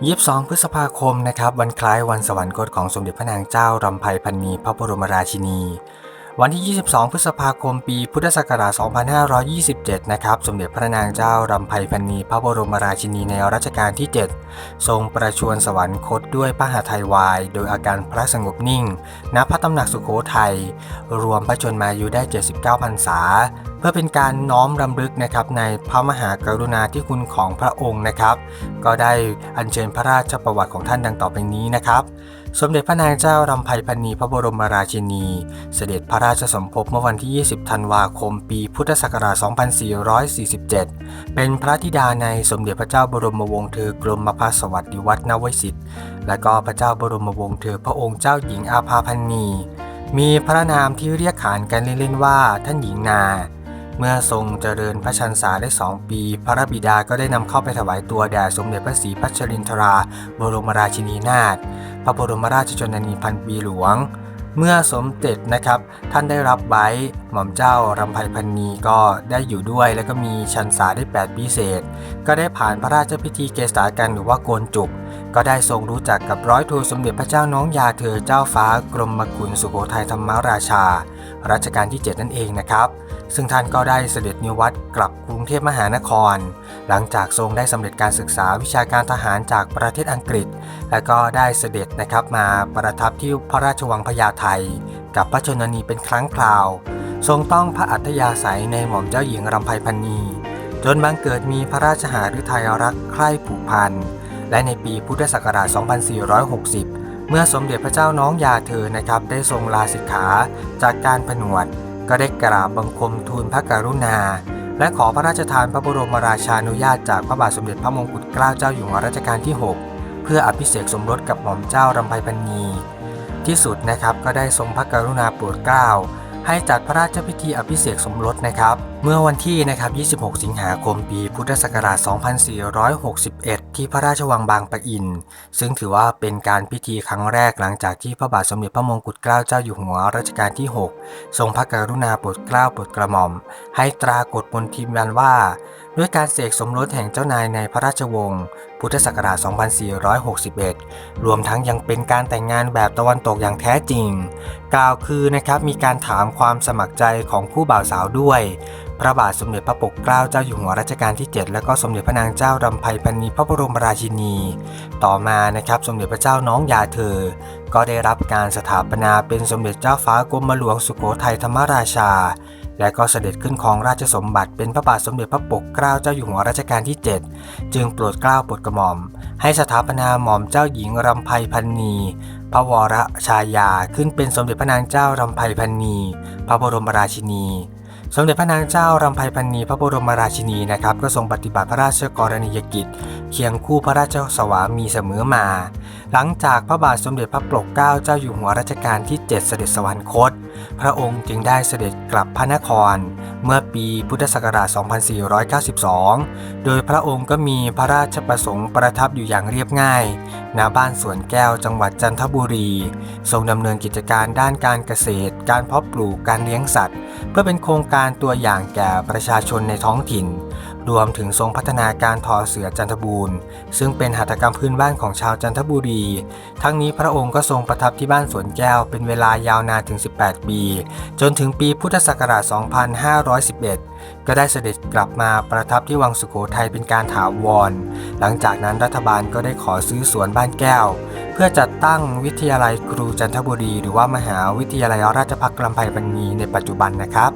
22 พฤษภาคมนะครับวันคล้ายวันสวรรคตของสมเด็จพระนางเจ้ารำไพพรรณีพระบรมราชินี วันที่ 22 พฤษภาคมปีพุทธศักราช 2527 นะครับสมเด็จพระนางเจ้ารำไพพรรณีพระบรมราชินีในรัชกาลที่ 7 ทรงประชวรสวรรคตด้วยพระหฤทัยวาย โดยอาการพระสงบนิ่ง ณพระตำหนักสุโขทัยรวมพระชนมายุได้ 79 พรรษา เพื่อเป็นการน้อมรำลึกนะครับในพระมหากรุณาธิคุณของพระองค์นะครับ ก็ได้อัญเชิญพระราชประวัติของท่านดังต่อไปนี้นะครับสมเด็จพระนางเจ้ารำไพพรรณีพระบรมราชินี เสด็จพระราชสมภพเมื่อวันที่ 20 ธันวาคม ปีพุทธศักราช 2447 เป็นพระธิดาในสมเด็จพระเจ้าบรมวงศ์เธอกรมพระสวัสดิวัฒนวสิทธิ์ และก็พระเจ้าบรมวงศ์เธอพระองค์เจ้าหญิงอาภาพันนี มีพระนามที่เรียกขานกันเล่นๆว่าท่านหญิงนา เมื่อทรงเจริญพระชันษาได้สองปี พระบิดาก็ได้นำเข้าไปถวายตัวแด่สมเด็จพระศรีพัชรินทรา บรมราชินีนาถพระบรมราชชนนีพันปีหลวง เมื่อสมเด็จนะครับ ท่านได้รับไว้หม่อมเจ้ารำไพพันนีก็ได้อยู่ด้วย แล้วก็มีชันษาได้ 8 ปีเศษ ก็ได้ผ่านพระราชพิธีเกษากันหรือว่าโกนจุก ก็ได้ทรงรู้จักกับร้อยโทสมเด็จพระเจ้าน้องยาเธอเจ้าฟ้ากรมกุลสุโขทัยธรรมราชา รัชกาลที่ 7 นั่นเองนะครับ ซึ่งท่านก็ได้เสด็จนิวัตกลับกรุงเทพมหานคร หลังจากทรงได้สำเร็จการศึกษาวิชาการทหารจากประเทศอังกฤษ และก็ได้เสด็จนะครับมาประทับที่พระราชวังพญาไทกับพระชนนีเป็นครั้งคราว ทรงต้องพระอัธยาศัยในหม่อมเจ้าหญิงรำไพพันนีจนบังเกิดมีพระราชหฤทัยรักใคร่ผูกพัน และในปีพุทธศักราช 2460 เมื่อสมเด็จพระเจ้าน้องยาเธอนะครับได้ทรงลาสิกขาจากการผนวด ก็ได้กราบบังคมทูลพระกรุณา และขอพระราชทานพระบรมราชานุญาตจากพระบาทสมเด็จพระมงกุฎเกล้าเจ้าอยู่หัวรัชกาลที่ 6 เพื่ออภิเษกสมรสกับหม่อมเจ้ารำไพพันนีที่สุดนะครับก็ได้ทรงพระกรุณาโปรดเกล้า ให้จัดพระราชพิธีอภิเษกสมรสนะครับ เมื่อวันที่นะครับ 26 สิงหาคมปีพุทธศักราช 2461 ที่พระราชวังบางปะอิน ซึ่งถือว่าเป็นการพิธีครั้งแรกหลังจากที่พระบาทสมเด็จพระมงกุฎเกล้าเจ้าอยู่หัวรัชกาลที่ 6 ทรงพระกรุณาโปรดเกล้าโปรดกระหม่อม ให้ตรากฎบนทิมยันว่า ด้วยการเสกสมรสแห่งเจ้านายในพระราชวงศ์ พุทธศักราช 2461 รวมทั้งยังเป็นการแต่งงานแบบตะวันตกอย่างแท้จริง กล่าวคือนะครับมีการถามความสมัครใจของคู่บ่าวสาวด้วย พระบาทสมเด็จพระปกเกล้าเจ้าอยู่หัวรัชกาลที่ 7 และก็สมเด็จพระนางเจ้ารำไพพรรณีพระบรมราชินี ต่อมานะครับสมเด็จพระเจ้าน้องยาเธอ ก็ได้รับการสถาปนาเป็นสมเด็จเจ้าฟ้ากรมหลวงสุโขทัยธรรมราชา และก็เสด็จขึ้นของราชสมบัติเป็นพระบาทสมเด็จพระปกเกล้าเจ้าอยู่หัวรัชกาลที่ 7 จึงโปรดเกล้าโปรดกระหม่อม ให้สถาปนาหม่อมเจ้าหญิงรำไพพันนีพระวรชายาขึ้นเป็นสมเด็จพระนางเจ้ารำไพพันนีพระบรมราชินีสมเด็จพระนางเจ้ารำไพพันนีพระบรมราชินีนะครับก็ทรงปฏิบัติพระราชกรณียกิจ เคียงคู่พระราชสวามีเสมอมา หลังจากพระบาทสมเด็จพระปกเกล้าเจ้าอยู่หัวรัชกาลที่ 7 เสด็จสวรรคต พระองค์จึงได้เสด็จกลับพระนคร เมื่อปีพุทธศักราช 2492 โดยพระองค์ก็มีพระราชประสงค์ประทับอยู่อย่างเรียบง่ายณบ้านสวนแก้วจังหวัดจันทบุรี ทรงดำเนินกิจการด้านการเกษตร การเพาะปลูกการเลี้ยงสัตว์ เพื่อเป็นโครงการตัวอย่างแก่ประชาชนในท้องถิ่น รวมถึงทรงพัฒนาการทอเสือจันทบูรณ์ ซึ่งเป็นหัตถกรรมพื้นบ้านของชาวจันทบุรี ทั้งนี้พระองค์ก็ทรงประทับที่บ้านสวนแก้วเป็นเวลายาวนานถึง 18 ปี จนถึงปีพุทธศักราช 2511 ก็ได้เสด็จกลับมาประทับที่วังสุโขทัยเป็นการถาวร หลังจากนั้นรัฐบาลก็ได้ขอซื้อสวนบ้านแก้ว เพื่อจัดตั้งวิทยาลัยครูจันทบุรี หรือว่ามหาวิทยาลัยราชภัฏลำไพพันนีในปัจจุบันนะครับ